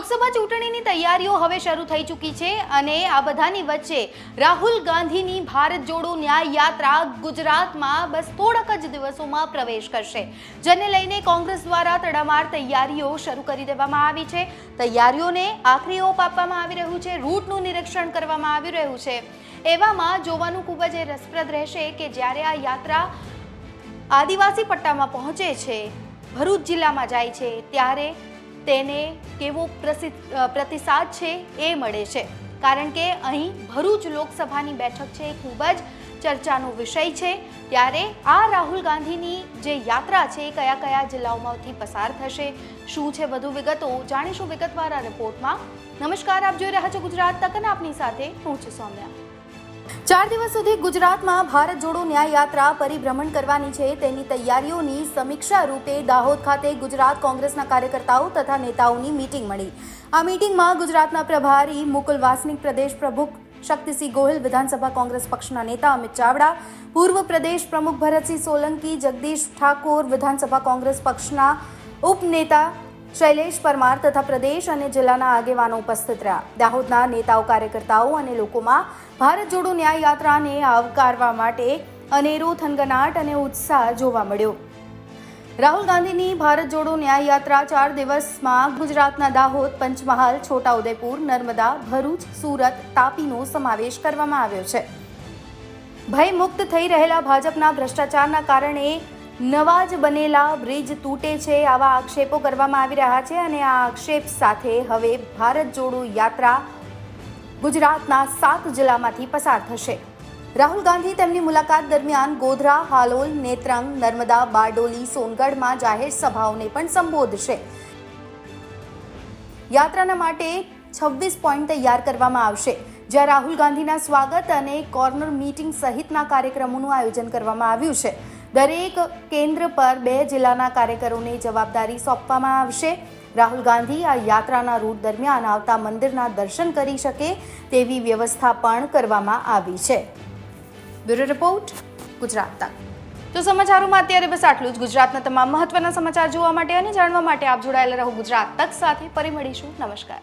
લોકસભા ચૂંટણીની તૈયારીઓ હવે શરૂ થઈ ચૂકી છે અને આ બધાની વચ્ચે રાહુલ ગાંધીની ભારત જોડો ન્યાય યાત્રા ગુજરાતમાં બસ થોડાક જ દિવસોમાં પ્રવેશ કરશે, જેને લઈને કોંગ્રેસ દ્વારા તડામાર તૈયારીઓ શરૂ કરી દેવામાં આવી છે. તૈયારીઓને આખરી ઓપ આપવામાં આવી રહ્યું છે, રૂટનું નિરીક્ષણ કરવામાં આવી રહ્યું છે. એવામાં જોવાનું ખૂબ જ રસપ્રદ રહેશે કે જ્યારે આ યાત્રા આદિવાસી પટ્ટામાં પહોંચે છે, ભરૂચ જિલ્લામાં જાય છે, ત્યારે તેને કેવો પ્રસિદ્ધ પ્રતિસાદ છે એ મળે છે. કારણ કે અહીં ભરૂચ લોકસભાની બેઠક છે એ ખૂબ જ ચર્ચાનો વિષય છે. ત્યારે આ રાહુલ ગાંધીની જે યાત્રા છે એ કયા કયા જિલ્લાઓમાંથી પસાર થશે, શું છે વધુ વિગતો જાણીશું વિગતવાર આ રિપોર્ટમાં. નમસ્કાર, આપ જોઈ રહ્યા છો ગુજરાત તક આપની સાથે હું છું સૌમ્યા. ચાર દિવસ સુધી ગુજરાતમાં ભારત જોડો ન્યાય યાત્રા પરિભ્રમણ કરવાની છે. તેની તૈયારીઓની સમીક્ષા રૂપે દાહોદ ખાતે ગુજરાત કોંગ્રેસના કાર્યકર્તાઓ તથા નેતાઓની મીટિંગ મળી. આ મીટિંગમાં ગુજરાતના પ્રભારી મુકુલ વાસનિક, પ્રદેશ પ્રમુખ શક્તિસિંહ ગોહિલ, વિધાનસભા કોંગ્રેસ પક્ષના નેતા અમિત ચાવડા, પૂર્વ પ્રદેશ પ્રમુખ ભરતસિંહ સોલંકી, જગદીશ ઠાકોર, વિધાનસભા કોંગ્રેસ પક્ષના ઉપનેતા શૈલેષ પરમાર તથા પ્રદેશ અને જિલ્લાના આગેવાનો ઉપસ્થિત રહ્યા. દાહોદના નેતાઓ, કાર્યકર્તાઓ અને લોકોમાં ભારત જોડો ન્યાય યાત્રાને આવકારવા માટે અનેરો થનગનાટ અને ઉત્સાહ જોવા મળ્યો. રાહુલ ગાંધીની ભારત જોડો ન્યાય યાત્રા ચાર દિવસમાં ગુજરાતના દાહોદ, પંચમહાલ, છોટાઉદેપુર, નર્મદા, ભરૂચ, સુરત, તાપીનો સમાવેશ કરવામાં આવ્યો છે. ભયમુક્ત થઈ રહેલા ભાજપના ભ્રષ્ટાચારના કારણે નવા જ બનેલા બ્રિજ તૂટે છે આવા આક્ષેપો કરવામાં આવી રહ્યા છે અને આ આક્ષેપ સાથે હવે ભારત જોડો યાત્રા ગુજરાતના સાત જિલ્લામાંથી પસાર થશે. રાહુલ ગાંધી તેમની મુલાકાત દરમિયાન ગોધરા, હાલોલ, નેત્રંગ, નર્મદા, બારડોલી, સોનગઢમાં જાહેર સભાઓને પણ સંબોધશે. યાત્રાના માટે છવ્વીસ પોઈન્ટ તૈયાર કરવામાં આવશે, જ્યાં રાહુલ ગાંધીના સ્વાગત અને કોર્નર મીટિંગ સહિતના કાર્યક્રમોનું આયોજન કરવામાં આવ્યું છે. દરેક કેન્દ્ર પર બે જિલ્લાના કાર્યકરોને જવાબદારી સોંપવામાં આવશે. રાહુલ ગાંધી આ યાત્રાના રૂટ દરમિયાન આવતા મંદિરના દર્શન કરી શકે તેવી વ્યવસ્થા પણ કરવામાં આવી છે. બ્યુરો રિપોર્ટ, ગુજરાત તક. તો સમાચારોમાં અત્યારે બસ આટલું જ. ગુજરાતના તમામ મહત્વના સમાચાર જોવા માટે અને જાણવા માટે આપ જોડાયેલા રહો ગુજરાત તક સાથે. ફરી મળીશું. નમસ્કાર.